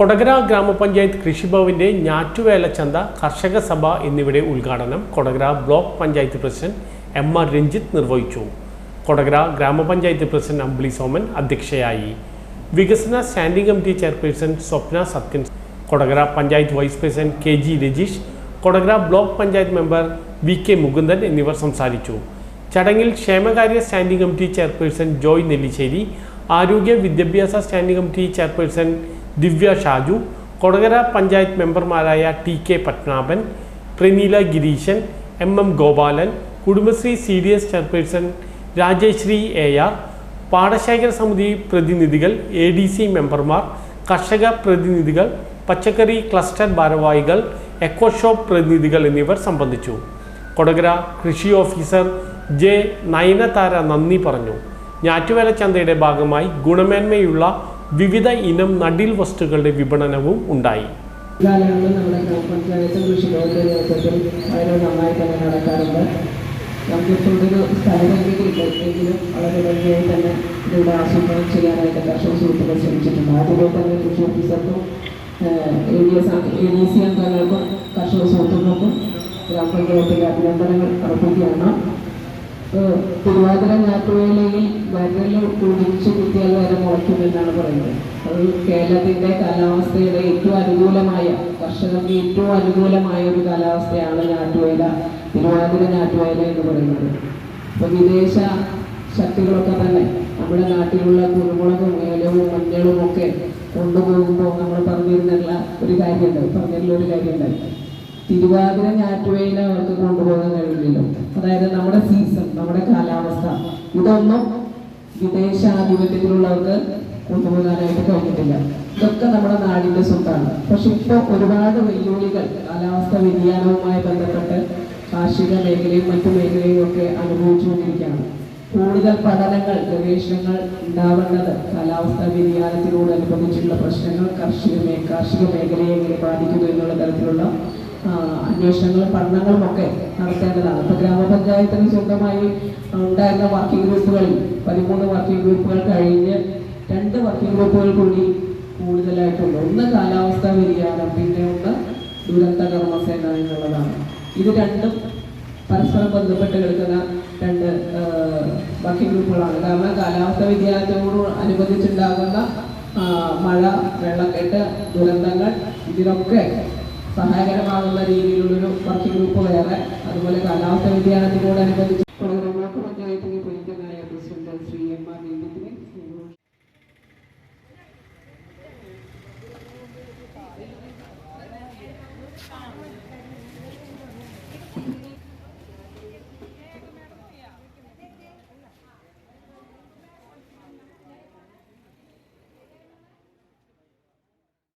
കൊടകര ഗ്രാമപഞ്ചായത്ത് കൃഷിഭവന്റെ ഞാറ്റുവേല ചന്ത കർഷക സഭ എന്നിവയുടെ ഉദ്ഘാടനം Kodakara block panchayat president M R Ranjith നിർവഹിച്ചു. കൊടകര ഗ്രാമപഞ്ചായത്ത് പ്രസിഡന്റ് അമ്പിളി സോമൻ അധ്യക്ഷയായി. വികസന standing committee chairperson Swapna Sathyan. Kodakara panchayat vice president K G Rajeesh Kodakara block panchayat member V K Mukundan എന്നിവർ സംസാരിച്ചു. ചടങ്ങിൽ ക്ഷേമകാര്യ standing committee chairperson Joy Nellissery ആരോഗ്യ വിദ്യാഭ്യാസ standing committee chairperson Divya Shaju Kodakara panchayat മെമ്പർമാരായ T K Padmanabhan Pramila Gireesan M M Gopalan Kudumbashree C D S chairperson Rajeshree A R പാടശേഖര സമിതി പ്രതിനിധികൾ A D C മെമ്പർമാർ കർഷക പ്രതിനിധികൾ പച്ചക്കറി cluster ഭാരവാഹികൾ എക്കോ ഷോപ്പ് പ്രതിനിധികൾ എന്നിവർ സംബന്ധിച്ചു. കൊടകര കൃഷി ഓഫീസർ ജെ നയനതാര നന്ദി പറഞ്ഞു. ഞാറ്റുവേല ചന്തയുടെ ഭാഗമായി ഗുണമേന്മയുള്ള വിവിധ ഇനം നടീൽ വസ്തുക്കളുടെ വിപണനവും ഉണ്ടായി. നമ്മുടെ തന്നെ ഓഫീസർക്കും കർഷക സുഹൃത്തുക്കൾക്കും ഗ്രാമപഞ്ചായത്തിന്റെ അഭിനന്ദനങ്ങൾ അർപ്പിക്കുകയാണ്. തിരുവാതിര ഞാറ്റുവേലയിൽ വരൽ കുടിച്ചു കുത്തിയാൽ വരെ മുളയ്ക്കുമെന്നാണ് പറയുന്നത്. അത് കേരളത്തിന്റെ കാലാവസ്ഥയുടെ ഏറ്റവും അനുകൂലമായ കർഷകർക്ക് ഏറ്റവും അനുകൂലമായ ഒരു കാലാവസ്ഥയാണ് ഞാറ്റുവേല തിരുവാതിര ഞാറ്റുവേല എന്ന് പറയുന്നത്. അപ്പൊ വിദേശ ശക്തികളൊക്കെ തന്നെ നമ്മുടെ നാട്ടിലുള്ള കുരുമുളകും ഏലവും മഞ്ഞളും ഒക്കെ കൊണ്ടുപോകുമ്പോൾ നമ്മൾ പറഞ്ഞിരുന്നുള്ള ഒരു കാര്യമുണ്ട് പറഞ്ഞിരുന്ന ഒരു കാര്യമുണ്ട്. തിരുവാതിര ഞാറ്റുവേല അവർക്ക് കൊണ്ടുപോകാൻ കഴിയില്ലല്ലോ. അതായത് നമ്മുടെ സീസൺ നമ്മുടെ കാലാവസ്ഥ ഇതൊന്നും വിദേശാധിപത്യത്തിലുള്ളവർക്ക് കൊണ്ടുപോകാനായിട്ട് കഴിഞ്ഞിട്ടില്ല. ഇതൊക്കെ നമ്മുടെ നാടിന്റെ സ്വത്താണ്. പക്ഷെ ഇപ്പോൾ ഒരുപാട് വെല്ലുവിളികൾ കാലാവസ്ഥ വ്യതിയാനവുമായി ബന്ധപ്പെട്ട് കാർഷിക മേഖലയും മറ്റു മേഖലയും ഒക്കെ അനുഭവിച്ചുകൊണ്ടിരിക്കുകയാണ്. കൂടുതൽ പഠനങ്ങൾ ഗവേഷണങ്ങൾ ഉണ്ടാവേണ്ടത് കാലാവസ്ഥാ വ്യതിയാനത്തിനോടനുബന്ധിച്ചുള്ള പ്രശ്നങ്ങൾ കർഷിക കാർഷിക മേഖലയെ എങ്ങനെ ബാധിക്കുന്നു എന്നുള്ള തരത്തിലുള്ള അന്വേഷണങ്ങളും പഠനങ്ങളും ഒക്കെ നടത്തേണ്ടതാണ്. ഇപ്പൊ ഗ്രാമപഞ്ചായത്തിന് സ്വന്തമായി ഉണ്ടായിരുന്ന വർക്കിംഗ് ഗ്രൂപ്പുകളിൽ പതിമൂന്ന് വർക്കിംഗ് ഗ്രൂപ്പുകൾ കഴിഞ്ഞ് രണ്ട് വർക്കിംഗ് ഗ്രൂപ്പുകൾ കൂടി കൂടുതലായിട്ടുണ്ട് ഒന്ന് കാലാവസ്ഥാ വ്യതിയാനം പിന്നെ ഒന്ന് ദുരന്ത കർമ്മസേന എന്നുള്ളതാണ്. ഇത് രണ്ടും പരസ്പരം ബന്ധപ്പെട്ട് കിടക്കുന്ന രണ്ട് വർക്കിംഗ് ഗ്രൂപ്പുകളാണ്. കാരണം കാലാവസ്ഥാ വ്യതിയാനത്തോട് അനുബന്ധിച്ചുണ്ടാകുന്ന മഴ വെള്ളക്കെട്ട് ദുരന്തങ്ങൾ ഇതിനൊക്കെ സഹായകരമാകുന്ന രീതിയിലുള്ളൊരു വർക്കിംഗ് ഗ്രൂപ്പ് വേറെ. അതുപോലെ കാലാവസ്ഥ വ്യതിയാനത്തിനോടനുബന്ധിച്ച്